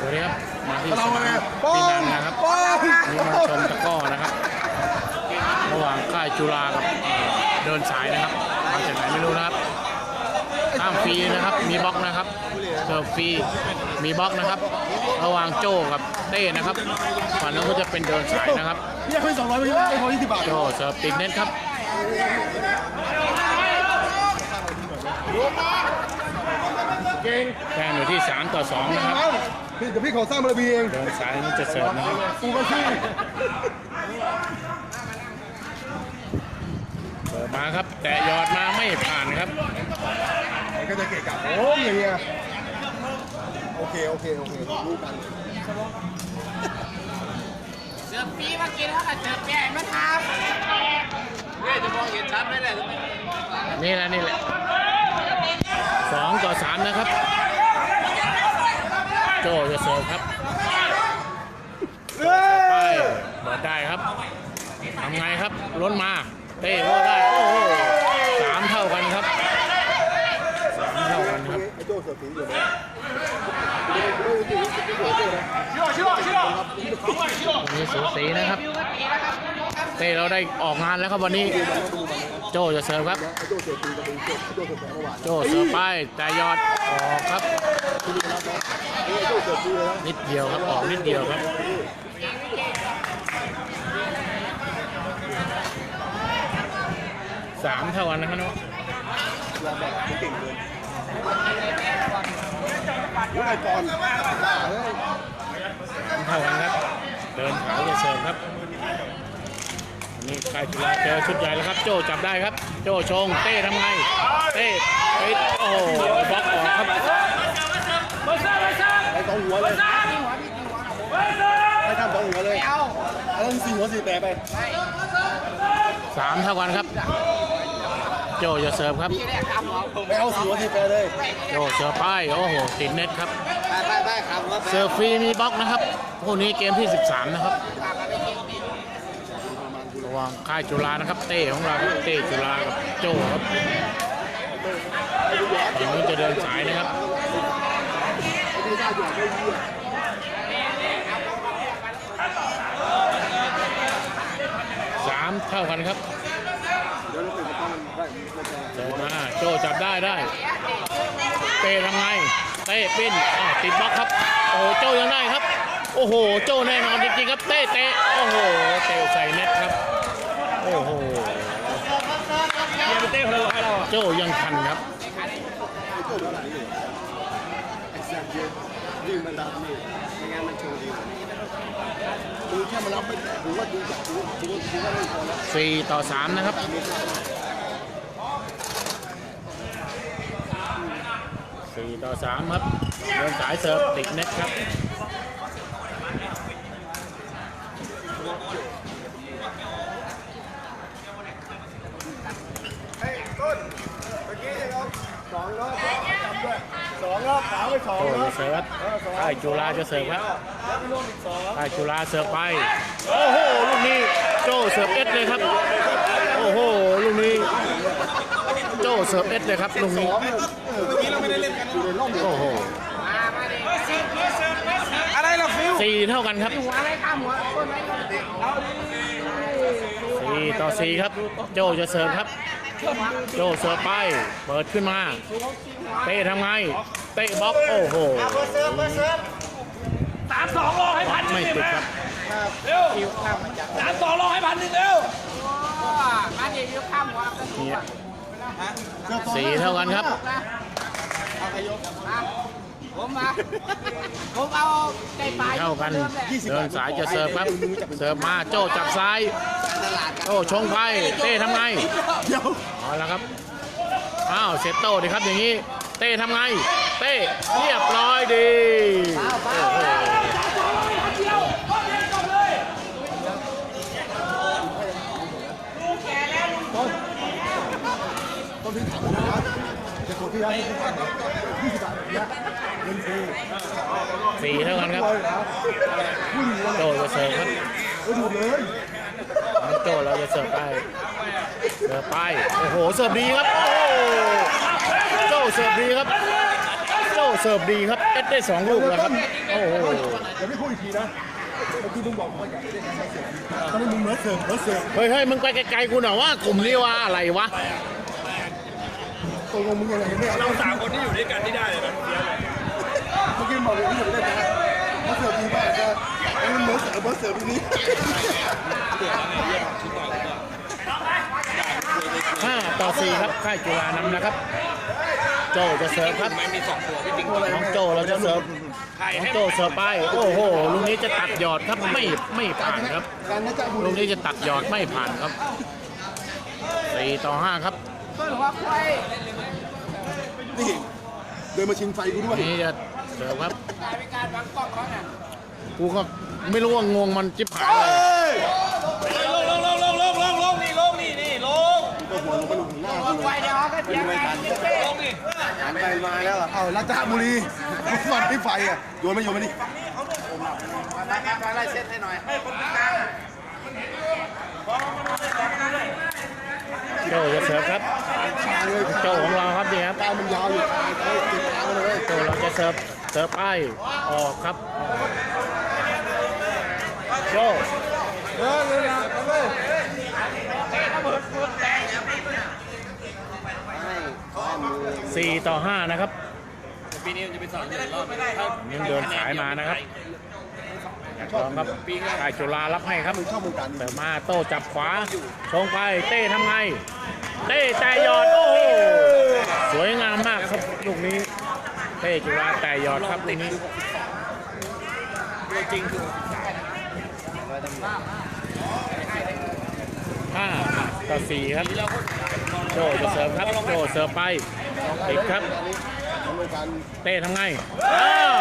สวัสดีครับ มาที่สนามปีนังนะครับนี่มาชมตะกร้อนะครับระหว่างค่ายจุฬากับเอ่อเดินสายนะครับมาจากไหนไม่รู้นะครับข้ามฟรีนะครับ มีบล็อกนะครับเสิร์ฟฟรีมีบล็อกนะครับ ระหว่างโจ้กับเต้นะครับฝั่งนั้นก็จะเป็นเดินสายนะครับพี่ให้สองร้อยไม่ไม่พอยี่สิบบาทโจ้เสิร์ฟติดเน็ตครับ เก่งแข่งอยู่ที่ 3 ต่อ 2 นะครับพี่เดี๋ยวพี่ขอสร้างบารมีเองเดินสายนี่จะเสิร์ฟนะครับกูก็ชื่อเปิดมาครับ แต่หยอดมาไม่ผ่านครับ มันก็จะเกะกะโอ้ยอย่างเงี้ยโอเค โอเค โอเครู้กันเสือปีมากินเขากับเสือแก่มาทำเนี่ยจะมองเห็นชัดไหมเนี่ยนี่แหละนี่แหละ สองต่อสามนะครับ โจจะเสิร์ฟครับไปเปิดได้ครับทำไงครับล้นมาเต้ก็ได้โอ้โหสามเท่ากันครับสามเท่ากันครับไอ้โจ้เสือสีอยู่นะมีสูสีนะครับ เต้เราได้ออกงานแล้วครับวันนี้ โจจะเสิร์ฟครับ โจ้เสือสีกับไอ้โจ้เสือแสงเมื่อวานโจเสิร์ฟไปแต่ยอดออกครับไอ้โจ้เสือสีเลยนะนิดเดียวครับออกนิดเดียวครับ สามเท่ากันนะครับเนาะลองแบบเก่งเลยโอ้ยไอ้ปอนเฮ้ย สามเท่ากันครับ เดินขาวจะเสิร์ฟครับ อันนี่ใครจุฬาเจอชุดใหญ่แล้วครับ โจจับได้ครับ โจชง เต้ทำไง เต้ปิดโอ้โหบล็อกออกครับไอ้สองหัวเลยไอ้ทำสองหัวเลยเอาเอาสี่หัวสี่แปรไปสามเท่ากันครับ โจจะเสิร์ฟครับไม่เอาสี่หัวสี่แปรเลยโจเสิร์ฟไปโอ้โหติดเน็ตครับไปไปไปครับว่าเสิร์ฟฟรีมีบล็อกนะครับพวกนี้เกมที่ 13 นะครับ ระหว่างค่ายจุฬานะครับ เต้ของเราครับเต้จุฬากับโจครับฝั่งนู้นจะเดินสายนะครับสามเท่ากันครับเดี๋ยวเราตื่นมาต้องได้ไม่ใช่เสิร์ฟมาโจจับได้ได้ เต้ทำไงเต้ปิ้นอ้าวติดบล็อกครับ โอ้โหโจยังได้ครับโอ้โห โจแน่นอนจริงๆครับ เต้เตะโอ้โห เตะใส่เน็ตครับ อ้โหโจยังทันครับไอ้เท่าไหร่นี่ไอ้แซมเย็นยืนมันดับนี่ไม่งั้นมันโชว์ดีดูแค่มารับไม่แต่ดูว่าดูจากดูดูดูว่าไม่พอแล้ว4 ต่อ 3 นะครับ 4 ต่อ 3 ครับเดินสายเสิร์ฟติดเน็ตครับ สองรอบจำด้วย สองรอบขาวไปสองโจรอจะบเสิร์ฟค่ายจุฬาจะเสิร์ฟครับค่ายจุฬาเสิร์ฟไป โอ้โห ลูกนี้โจเสิร์ฟเอสเลยครับ โอ้โห ลูกนี้ โจเสิร์ฟเอสเลยครับลูกนี้เมื่อกี้เราไม่ได้เล่นกันอยู่ในร่องโอ้โหอะไรล่ะฟิวสี่เท่ากันครับหัวอะไรข้ามหัวต้นไม้ต้นเด็กเอาดิสี่ต่อสี่ครับ โจจะเสิร์ฟครับ โจเสิร์ฟไป เปิดขึ้นมา เต้ทำไง เต้บล็อก โอ้โหสามสองรอให้พันหนึ่ไม่งติดครับเร็วสามสองรอให้พันหนึ่งเร็วมาเดี๋ยวข้ามหัวกันนี่สี่เท่ากันครับ ผมมาผมเอาใจปลายเท่ากันเดินสายจะเสิร์ฟครับ เสิร์ฟมาโจจับซ้ายตลาดโอ้ชงไปเต้ทำไงเดี๋ยวเอาละครับอ้าวเซตโต้ดิครับอย่างนี้ เต้ทำไง เต้เรียบร้อยดีโอ้โห ต้องทิ้งถังนะจะกด ที่ร้านที่ถังยี่สิบบาทนะเงินฟรีสี่เท่ากันครับเลยนะผู้หญิงเลยโจจะเสิร์ฟครับก็ดูเลยน้องโจเราจะเสิร์ฟไปเสิร์ฟไป โอ้โห เสิร์ฟดีครับ โอ้โหโจเสิร์ฟดีครับ โจเสิร์ฟดีครับเอ็ดได้สองลูกแล้วครับ โอ้โหเดี๋ยวพี่พูดอีกทีนะเมื่อกี้มึงบอกว่าอยากได้การเสิร์ฟตอนนี้มึงเหมือนเสิร์ฟเหมือนเสิร์ฟเฮ้ยเฮ้ยมึงไปไกลๆกูหน่อยว่ากลุ่มนี้ว่าอะไรวะ ตกลงมึงยังไงเนี่ยเราสามคนที่อยู่ด้วยกันที่ได้เลยนะเมื่อกี้บอกเลยที่อยากได้การมาเสิร์ฟดีมากจะมันเหมือนเสิร์ฟเหมือนเสิร์ฟทีนี้ห้าต่อสี่ครับค่ายจุฬานำนะครับ โจจะเสิร์ฟครับไม่มีสองตัวพี่ติ๊กน้องโจเราจะเสิร์ฟไทยน้องให้โจเสิร์ฟไปโอ้โหลูกนี้จะตัดหยอดครับไม่ไม่ผ่านครับการนะจ๊ะบุลูรีกนี้จะตัดหยอดไม่ผ่านครับสี่ต่อห้าครับ เพื่อนหัวควายนี่เดินมาชิงไฟกูด้วยนี่จะเสิร์ฟครับกายเป็นการวางกล้องเขาเนี่ยกูก็ไม่รู้ว่างงมันจิบหายเลยลงลงลงลงลงลงลงนี่ลงนี่นี่ลงก็หัวลงไปลงหน้าหัวกูควายเดี๋ยวเขาก็เทียงกันเต้ลงนี่หันไปมาแล้วอะเอารัตนบุรีทุกวันที่ไฟอะโยนไม่โยนไม่ดิมามามาไล่เส้นให้หน่อยให้คนกลาง โจจะเสิร์ฟครับเลยโจของเราครับนี่ครับการมันยาวอยู่เฮ้ยติดทางมาเลยโจเราจะเสิร์ฟเสิร์ฟไปออกครับโจเออเลยนะไปเลยสี่ต่อห้านะครับปีนี้มันจะเป็นสองเดือนรอบถ้ายังเดินสายมานะครับ ลองครับค่ายจุฬารับให้ครับมึงเข้าวงการนี้เสิร์ฟมาโต้จับขวาชงไปเต้ทำไง เต้แต่หยอดโอ้โหสวยงามมากครับลูกนี้ เต้จุฬาแต่หยอดครับลูกนี้ตัวจริงคือห้าต่อสี่ครับโจจะเสิร์ฟครับโจเสิร์ฟไปติดครับของวงการเต้ทำไงอ้าว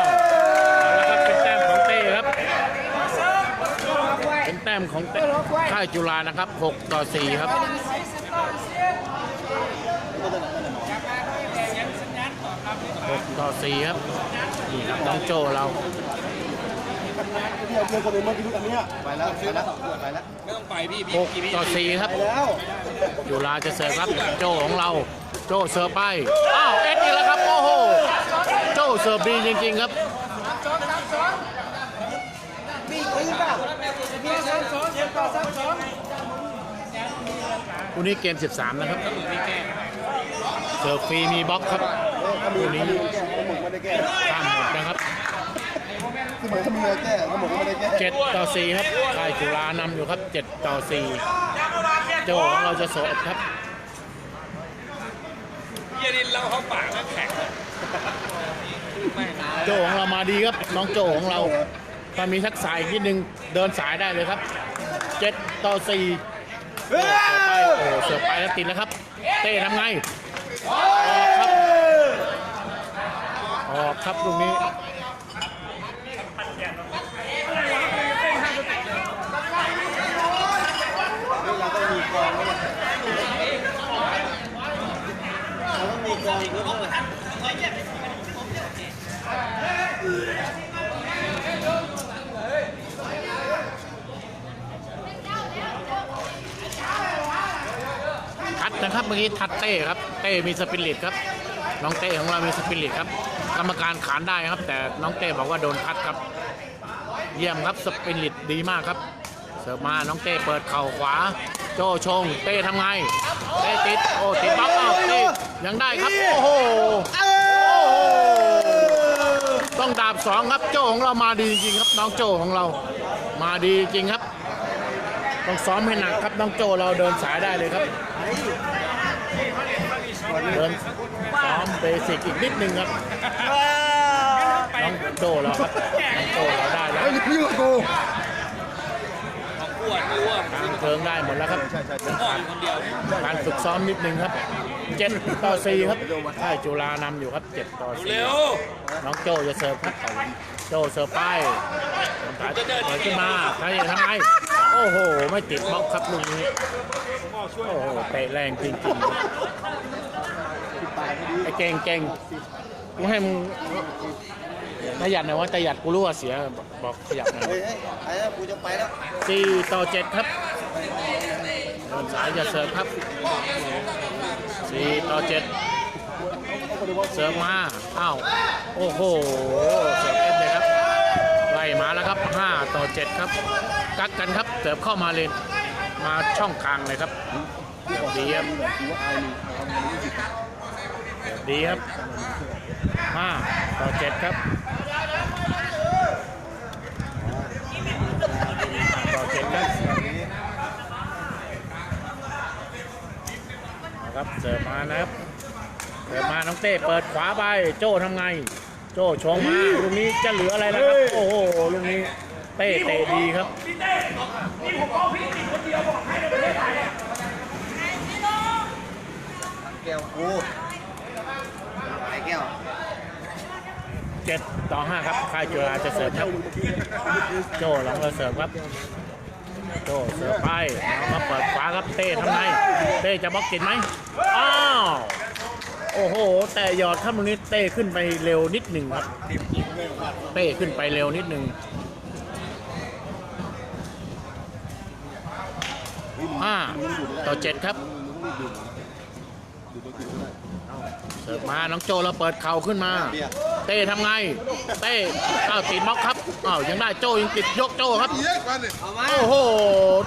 ต้มของเต้ค่ายจุฬานะครับ 6 ต่อ 4 ครับ6ต่อ4ครับนี่ครับน้องโจเราที่เราเจอคนอื่นเมื่อกี้ทุกอันเนี้ยไปแล้วไปแล้วไปแล้วไม่ต้องไปพี่พี่6ต่อ4ครับไปแล้วจุฬาจะเสิร์ฟครับโจของเรา โจเสิร์ฟไปอ้าวเอ็ดอีกแล้วครับโอ้โหโจเสิร์ฟดีจริงๆครับ มีปืนเปล่ามีสามสองเจ็ด ต่อสามสองคู่นี้เกม 13 นะครับมีแก้เสิร์ฟฟรีมีบล็อกครับถ้ามีถ้ามีแก้ก็หมดไม่ได้แก้ข้ามหมดนะครับคือเหมือนถ้ามีอะไรแก้ก็หมดไม่ได้แก้7ต่อ4ครับค่ายจุฬานำอยู่ครับ7ต่อ4โจของเราจะเสิร์ฟครับเยดินเราเขาปากแล้วแข็งโจของเรามาดีครับ น้องโจของเราถ้ามีทักษะอีกนิดนึงเดินสายได้เลยครับ 7ต่อ4โอ้โหเสิร์ฟไปแล้วติดแล้วครับ เต้ทำไงออกครับออกครับตรงนี้ เราต้องมีกองด้วยเราต้องมีกองด้วย ทัด นะครับเมื่อกี้ทัดเต้ครับเต้มีสปิริตครับน้องเต้ของเรามีสปิริตครับกรรมการขานได้ครับ แต่น้องเต้บอกว่าโดนทัดครับ เยี่ยมครับสปิริตดีมากครับ เสิร์ฟมาน้องเต้เปิดเข่าขวา โจชง เต้ทำไงเต้ติดโอ้ติดบล็อกอ้าวเต้ยังได้ครับโอ้โหโอ้โหต้องดาบสองครับโจของเรามาดีจริงๆครับน้องโจของเรา มาดีจริงครับ ต้องซ้อมให้หนักครับน้องโจเราเดินสายได้เลยครับ เดินซ้อมเบสิกอีกนิดนึงครับน้องโจเราครับน้องโจเราได้แล้วเฮ้ยพี่กับกูของขวดไม่รู้อะทางเทิงได้หมดแล้วครับใช่ใช่ใช่พ่ออยู่คนเดียวการฝึกซ้อมนิดนึงครับ7ต่อ4ครับค่ายจุฬานำอยู่ครับ7ต่อเร็ว4น้องโจจะเสิร์ฟครับโจเสิร์ฟไปถอยขึ้นมาใครจะทำไงโอ้โห ไม่ติดบล็อกครับลูกนี้โอ้โหเตะแรงจริงๆ ไอ้เก่งเก่งกูให้มึงขยันหน่อยว่าแต่หยัดกูรู้ว่าเสียบอกขยับหน่อยเฮ้ยเฮ้ยไอ้กูจะไปแล้วสี่ต่อเจ็ดครับเดินสายจะเสิร์ฟครับสี่ต่อเจ็ดคนเสิร์ฟมาอ้าวโอ้โหเสิร์ฟเอ็นเลยครับไล่มาแล้วครับ5ต่อ7ครับกักกันครับเสิร์ฟเข้ามาเลยมาช่องกลางเลยครับดีครับ ดีครับ5ต่อ7ครับ5ต่อ7ครับนะครับเสิร์ฟมานะครับเสิร์ฟมาน้องเต้เปิดขวาไปโจ้ทำไง โจ้ชงมาลูกนี้จะเหลืออะไรแล้วครับโอ้โหลูกนี้เต้เตะดีครับพี่เต้นี่ผมบอกพี่ติดคนเดียวบอกให้ในประเทศไทยอะแก้วกูไอ้แก้ว 7 ต่อ 5 ครับค่ายจุฬาจะเสิร์ฟครับ โจ้ลองมาเสิร์ฟครับ โจเสิร์ฟไปเอามาเปิดขวาครับเต้ทำไงเต้จะบล็อกติดไหมอ้าวโอ้โห แต่ยอดครับตรงนี้เต้ขึ้นไปเร็วนิดหนึ่งครับ เต้ขึ้นไปเร็วนิดหนึ่งห้าต่อเจ็ดครับเสิร์ฟมา น้องโจเราเปิดเข่าขึ้นมา เต้ทำไง เต้อ้าวติดบล็อกครับอ้าวยังได้โจยังติดยกโจครับ โอ้โห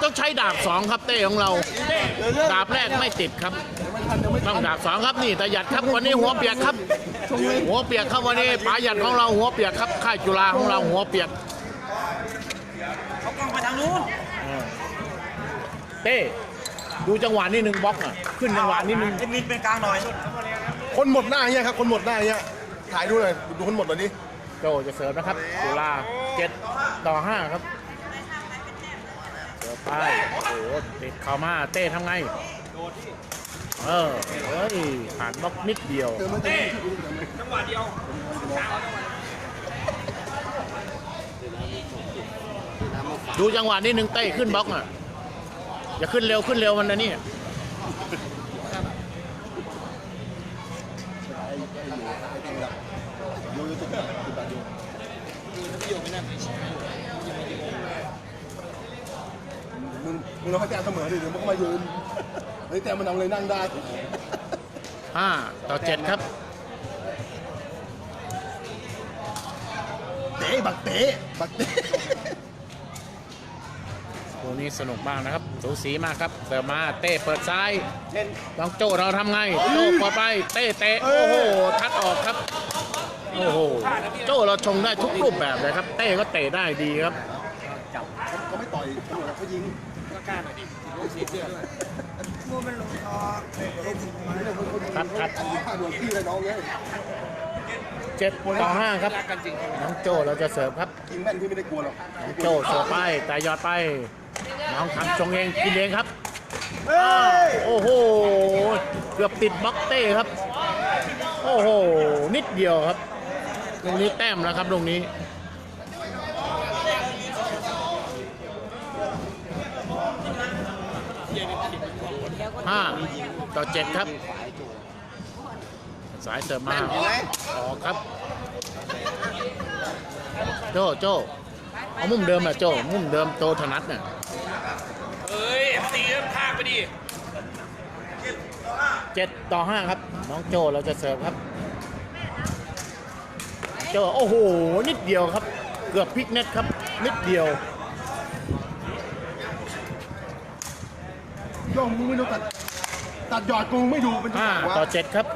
ต้องใช้ดาบสองครับเต้ของเรา ดาบแรกไม่ติดครับ ต้องดาบสองครับนี่แต่หยัดครับวันนี้หัวเปียกครับ หัวเปียกครับวันนี้ปลาหยัดของเราหัวเปียกครับ ค่ายจุฬาของเราหัวเปียกเขากล้องไปทางนู้นเต้ดูจังหวะนี้หนึ่งบล็อกอะ ขึ้นจังหวะนี้หนึ่งเอ็ดมินเป็นกลางหน่อย คนหมดหน้าเนี่ยครับ คนหมดหน้าเนี่ย ถ่ายดูหน่อยดูคนหมดหน่อยดิโจจะเสิร์ฟนะครับจุฬาเจ็ดต่อห้าครับเสิร์ฟไปโอ้โหติดเข้ามาเต้ทำไงเออเฮ้ยผ่านบล็อกนิดเดียวจังหวะเดียวดูจังหวะนี้หนึ่งเต้ขึ้นบล็อกอะอย่าขึ้นเร็วขึ้นเร็วมันนะนี่ มึงมึงเราให้แต้มเสมอดิเดี๋ยวมันก็มายืนเฮ้ยแต้มมันเอาเลยนั่งได้ ห้าต่อเจ็ดครับ เตะบักเตะบักเตะตัวนี้สนุกมากนะครับสูสีมากครับเสิร์ฟมาเต้เปิดซ้ายน้องโจ้เราทำไงโจ้เปิดไปเต้เตะโอ้โหทัดออกครับโอ้โหโจ้เราชงได้ทุกรูปแบบเลยครับ เต้ก็เตะได้ดีครับ เขาไม่ต่อยตำรวจเขายิง ครับครับฆ่าโดนพี่เลยน้องเลยเจ็ดต่อห้าครับน้องโจ้เราจะเสิร์ฟครับยิงแม่นพี่ไม่ได้กลัวหรอกน้องโจ้เสิร์ฟไปแต่หยอดไป น้องทำชงเองกินเองครับโอ้โห เกือบติดบล็อกเต้ครับ โอ้โห นิดเดียวครับ ตรงนี้แต้มแล้วครับตรงนี้ ห้าต่อเจ็ดครับ สายเสิร์ฟมาออกครับ โจโจเอามุมเดิมอะโจมุมเดิมโตถนัดน่ะเอ้ยเอฟซีพากไปดิเจ็ดต่อห้าครับ น้องโจเราจะเสิร์ฟครับ โจโอ้โห นิดเดียวครับ เกือบพลิกเน็ตครับ นิดเดียวย่องมึงไม่ดูตัด ตัดยอดกูไม่ดูเป็นห้าจังหวะต่อเจ็ดครับ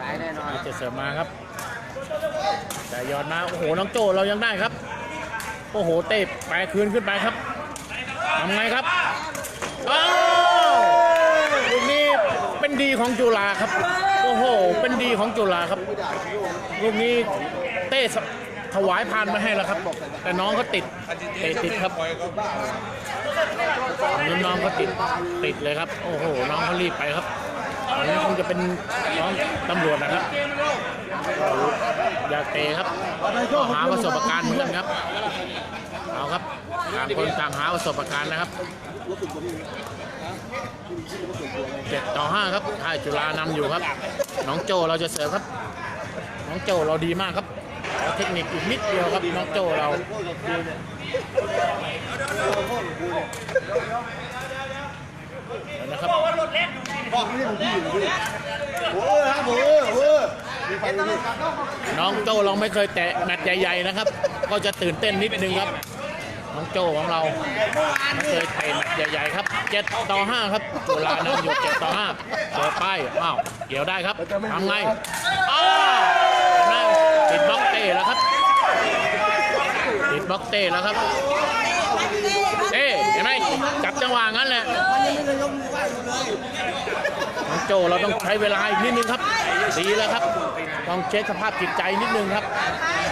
ตายแน่นอนจะเสิร์ฟมาครับ แต่ยอดมาโอ้โหน้องโจเรายังได้ครับ โอ้โหเตะแปรคืนขึ้นไปครับทำไงครับอ้าวลูกนี้เป็นดีของจุฬาครับ โอ้โห เป็นดีของจุฬาครับลูกนี้เต้ถ วายพานมาให้แล้วครับ แต่น้องก็ติดเตะติดครับน้องก็ติดติดเลยครับ โอ้โห น้องเขารีบไปครับอันนี้คงจะเป็นน้องตำรวจนะครับอยากเตะครับหาประสบการณ์เหมือนกันครับเอาครับต่างคนต่างหาประสบการณ์นะครับเจ็ดต่อห้าครับค่ายจุฬานำอยู่ครับ น้องโจเราจะเสิร์ฟครับ น้องโจเราดีมากครับ เทคนิคอีกนิดเดียวครับน้องโจเราเดี๋ยวนะครับบอกไม่ได้ผมพี่อยู่พี่โอ้ยครับโอ้ยโอ้ยน้องโจเราไม่เคยแตะแมตช์ใหญ่ ๆนะครับ ก็จะตื่นเต้นนิดนึงครับ น้องโจของเราไม่เคยเตะแมตช์ใหญ่ๆครับ7ต่อ5ครับเวลานำอยู่7ต่อ5เจอป้ายอ้าวเกี่ยวได้ครับทำไงอ้าวนั่นติดบล็อกเต้แล้วครับติดบล็อกเต้แล้วครับเต้เห็นไหมจับจังหวะงั้นแหละน้องโจเราต้องใช้เวลาอีกนิดนึงครับดีแล้วครับ ต้องเช็คสภาพจิตใจนิดนึงครับ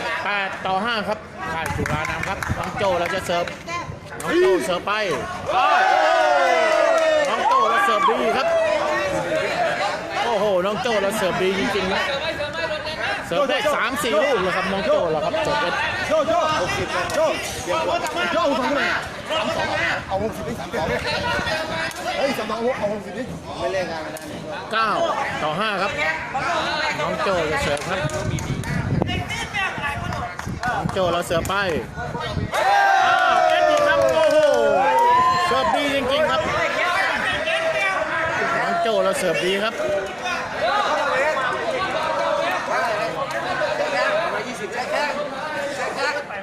8ต่อ 5 ครับค่ายจุฬานำครับน้องโจเราจะเสิร์ฟน้องโจเสิร์ฟไปอ้าวน้องโจเราเสิร์ฟดีครับ โอ้โห น้องโจเราเสิร์ฟดีจริงๆนะ เสิร์ฟได้สามสี่ลูกเลยครับน้องโจเราครับเสิร์ฟเป็นโจ้โจ้หกสิบโจ้เดี๋ยวโจ้เอาสองเลยเอาหกสิบดิสามสองเฮ้ยสามสองเอาหกสิบดิไม่เล่นกันไม่ได้9ต่อ5ครับ น้องโจจะเสิร์ฟครับน้องโจเราเสิร์ฟไปอ้าวเอ็ดดี้ครับโอ้โหเสิร์ฟดีจริงๆครับน้องโจเราเสิร์ฟดีครับ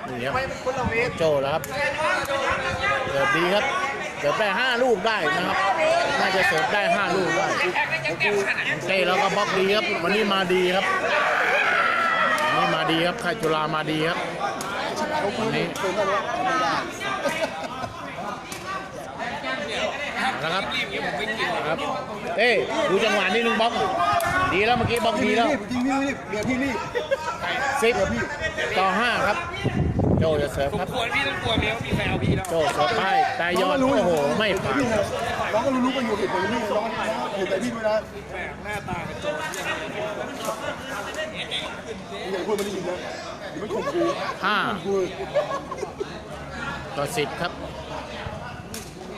นี่ครับ โจ้ครับเสิร์ฟดีครับเสิร์ฟได้5ลูกได้นะครับ น่าจะเสิร์ฟได้5ลูกได้เต้แล้วก็บล็อกดีครับ วันนี้มาดีครับวันนี้มาดีครับค่ายจุฬามาดีครับวันนี้นะครับครับเอ้ยดูจังหวะนี้นึงบล็อก ดีแล้วเมื่อกี้บล็อกดีแล้วรีบจริงพี่รีบเดี๋ยวพี่รีบสิบต่อห้าครับ โจจะเสิร์ฟครับควรพี่ต้องกลัวเมียว่ามีแฟนเอาพี่แล้วโจเสิร์ฟไปแต่ยอดโอ้โห ไม่ผ่านครับน้องก็รู้กันอยู่เหตุผลพี่น้องเห็นใจพี่ด้วยนะหน้าตาเป็นโจรอย่าพูดไม่ได้ยินนะเดี๋ยวไม่ข่มกูห้ากูต่อสิบครับ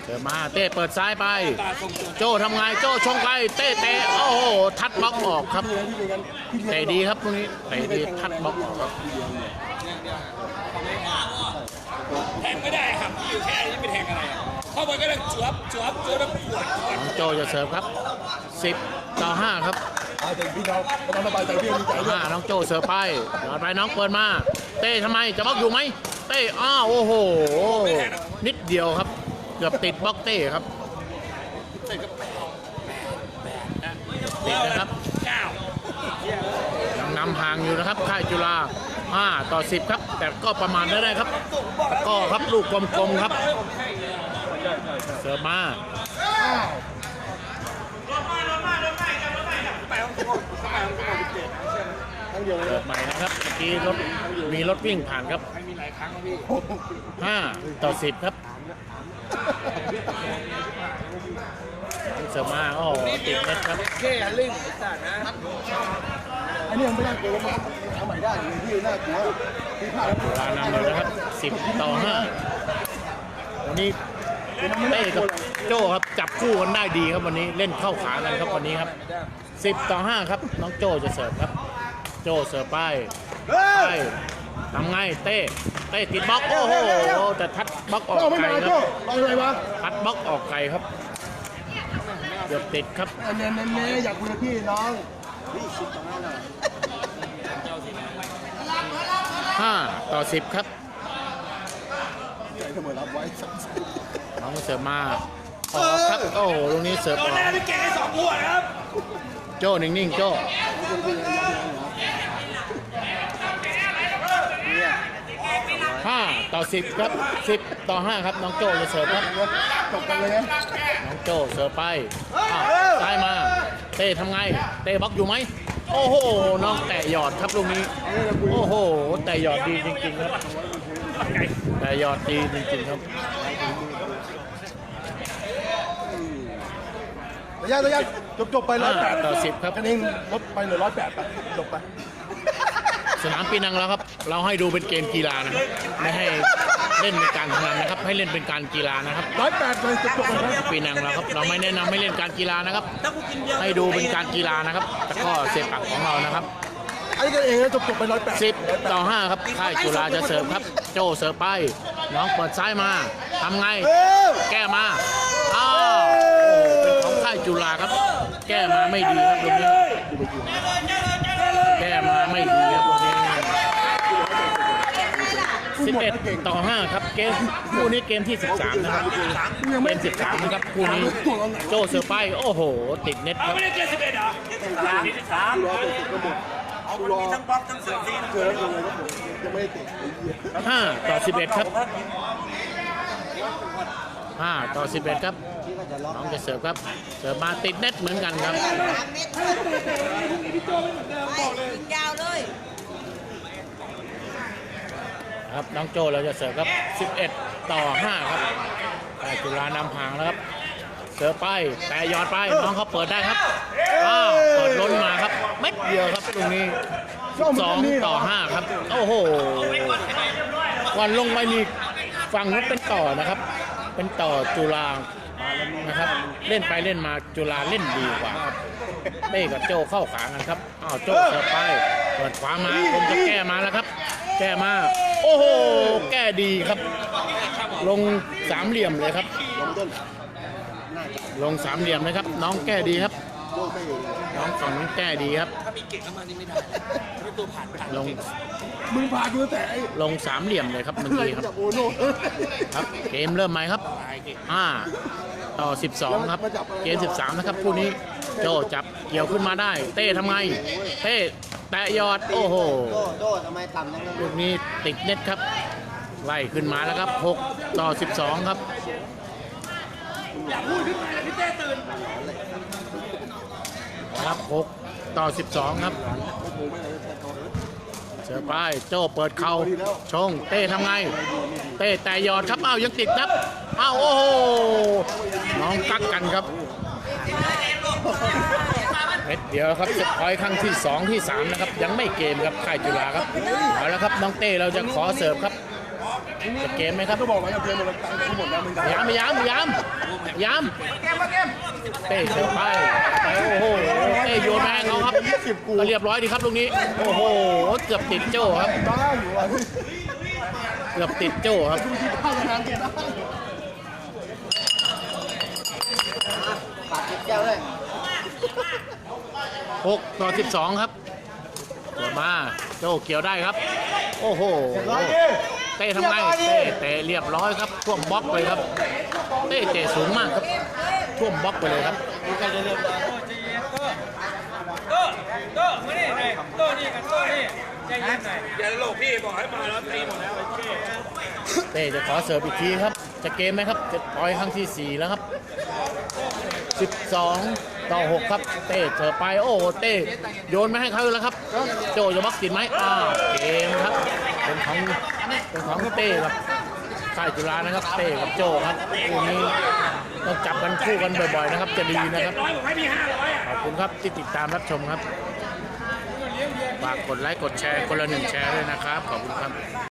เสิร์ฟมาเต้เปิดซ้ายไป โจทำไงโจชงไปเต้เตะโอ้โหทัดบล็อกออกครับพี่เป็นกันพี่เตะดีครับตรงนี้เตะดีทัดบล็อกออกครับแทงไม่ได้ครับพี่อยู่แค่นี้ไปแทงอะไรอะเข้าไปก็ต้องจวบจวบจวบแล้วปวดปวดน้องโจจะเสิร์ฟครับ 10 ต่อ 5 ครับอาใจพี่น้องไม่ต้องสบายใจพี่มีใจด้วย5น้องโจเสิร์ฟไปยอดไปน้องเปิดมา เต้ทำไมจะบล็อกอยู่ไหมเต้อ้าวโอ้โห นิดเดียวครับ เกือบติดบล็อกเต้ครับติดนะครับยังนำห่างอยู่นะครับ ค่ายจุฬา5ต่อ 10 ครับ แต่ก็ประมาณได้ครับ ก็ครับลูกกลมๆครับ เสิร์ฟมาทั้งเดียวเลยเสิร์ฟใหม่นะครับเมื่อกี้รถมีรถวิ่งผ่านครับไม่มีหลายครั้งพี่5ต่อ10ครับ เสิร์ฟมาโอ้โหติดเน็ตครับแค่ลิงสัตว์นะอันนี้ยังไม่น่ากลัวแล้วมันทำใหม่ได้เลยพี่น่ากลัวพี่พลาดแล้วเวลานำเลยนะครับ10ต่อ5วันนี้เต้กับโจ้ครับจับคู่กันได้ดีครับวันนี้เล่นเข้าขากันครับวันนี้ครับ10ต่อ5ครับน้องโจ้จะเสิร์ฟครับ โจ้เสิร์ฟไปเฮ้ไปยทำไงเต้เต้ติดบล็อกโอ้โหแต่ทัด บล็อกออกไก่ครับลอยอะไรวะปัดบล็อกออกไก่ครับเกือบติดครับเน้น่เน่อยากคุยพี่น้องห้าต่อสิบครับใจเสมอรับไว้น้องเสิร์ฟมาออกครับโอ้โหลูกนี้เสิร์ฟออก แน่พี่เก่งให้สองหัวนครับ โจ้นิ่งๆโจ้ 5 ต่อ 10 ครับ 10 ต่อ 5 ครับ น้องโจจะเสิร์ฟครับ จบกันเลยนะน้องโจเสิร์ฟไปอ้าซ้ายมา เต้ทำไง เต้บล็อกอยู่ไหม โอ้โห น้องแต่หยอดครับลูกนี้ โอ้โห แต่หยอดดีจริงๆครับ แต่หยอดดีจริงๆครับ ระยะระยะจบจบไปร้อยแปดต่อสิบครับ กันเองลดไปเหลือร้อยแปดไปจบไป สนามปีนังแล้วครับ เราให้ดูเป็นเกมกีฬานะครับไม่ให้เล่นเป็นการพนันนะครับ ให้เล่นเป็นการกีฬานะครับร้อยแปดเลยจบจบไปนะปีนังเราครับ เราไม่แนะนำให้เล่นการกีฬานะครับ ให้ดูเป็นการกีฬานะครับแต่ก็เซปักของเรานะครับอันนี้กันเองนะจบจบไปร้อยแปด10ต่อ5ครับค่ายจุฬาจะเสิร์ฟครับ โจเสิร์ฟไปน้องเปิดซ้ายมาทำไงเออแก้มาอ้าวโอ้โหจุฬาครับ แก้มาไม่ดีครับตรงนี้ แก้มาไม่ดีครับตรงนี้ 11 ต่อ 5 ครับเกมคู่นี้เกมที่ 13 นะครับเกม13นะครับคู่นี้โจเซอร์ไปโอ้โห ติดเน็ตคเอารับไม่ได้เจ็ดสิบเอ็ดเหรอสี่สิบสามรอไปสุดก็หมดเอาคนนี้ทั้งบล็อกทั้งเสือซีทั้งเกิดแล้วยังไงก็หมดยังไม่ได้ติดไอ้เหี้ย5ต่อ 11 ครับ 5 ต่อ 11 ครับ น้องจะเสิร์ฟครับ เสิร์ฟมาติดเน็ตเหมือนกันครับ สามเมตรไปยิงยาวเลย ครับน้องโจเราจะเสิร์ฟครับ 11 ต่อ 5 ครับแต่จุฬานำห่างแล้วครับ เสิร์ฟไปแต่ยอดไปน้องเขาเปิดได้ครับอ้าวเปิดล้นมาครับเม็ดเดียวครับตรงนี้12ต่อ5ครับ โอ้โหวันลงไปนี่ฝั่งนู้นเป็นต่อนะครับ เป็นต่อจุฬานะครับ เล่นไปเล่นมาจุฬาเล่นดีกว่าครับเต้กับโจเข้าขากันครับอ้าวโจเสิร์ฟไปเปิดขวามาคงจะแก้มาแล้วครับ แก้มา โอ้โห แก้ดีครับ ลงสามเหลี่ยมเลยครับ ลงต้นลงสามเหลี่ยมเลยครับ น้องแก้ดีครับโลกไม่เห็นเลยน้องฝั่งนู้นแก้ดีครับ ถ้ามีเก่งเข้ามานี่ไม่ได้ไม่ตัวผ่านผ่านลงมึงพากูตั้งแต่ไอ้ลงสามเหลี่ยมเลยครับเมื่ออะไรกี้ครับจากโอโน่ครับ เกมเริ่มใหม่ครับ5ต่อ 12 ครับ เกม 13 นะครับ คู่นี้ โจจับเกี่ยวขึ้นมาได้ เต้ทำไง เต้ แตะยอด โอ้โห โดโดทำไมต่ำจังเลยลูกนี้ติดเน็ตครับ ไล่ขึ้นมาแล้วครับ 6 ต่อ 12 ครับครับ 6 ต่อ 12 ครับ เสือป้ายโจ้เปิดเข่าชงเต้ทำไง เต้แต่หยอดครับอ้าวยังติดนับอ้าวโอ้โหน้องกักกันครับ เม็ดเดียวครับจะพอยครั้งที่ 2 ที่ 3 นะครับ ยังไม่เกมครับค่ายจุฬาครับเอาละครับน้องเต้เราจะขอเสิร์ฟครับจะเกมไหมครับก็บอกว่าจะเพลงมันตังค์ทั้งหมดแล้วมึงได้ยามยามยามยามเต้เสิร์ฟไปไปโอ้โหเต้โยนแมงเขาครับก็เรียบร้อยดีครับลูกนี้โอ้โหเกือบติดโจ้ครับได้อยู่อะเกือบติดโจ้ครับเข้างานเก็บได้ปากแก้วเลย 6ต่อ12 ครับเกิดมาโจ้เกี่ยวได้ครับ โอ้โหเต้ทำไงเต้เตะเรียบร้อยครับท่วมบล็อกเลยครับเต้เตะสูงมากครับท่วมบล็อกไปเลยครับอย่าโลกพี่บอกให้มาแล้วตีหมดแล้วโอเคเต้จะขอเสิร์ฟอีกทีครับ จะเกมไหมครับ จะปล่อยครั้งที่ 4 แล้วครับ 12 ต่อ6ครับ เต้เสิร์ฟไปโอ้โหเต้โยนไม่ให้เขาแล้วครับ โจจะบล็อกติดไหมอ้าวเกมครับเป็นของเป็นของเต้ครับค่ายจุฬานะครับ เต้กับโจครับคู่นี้ต้องจับกันคู่กันบ่อยๆนะครับ จะดีนะครับขอบคุณครับที่ติดตามรับชมครับฝากกดไลค์กดแชร์คนละหนึ่งแชร์ด้วยนะครับขอบคุณครับ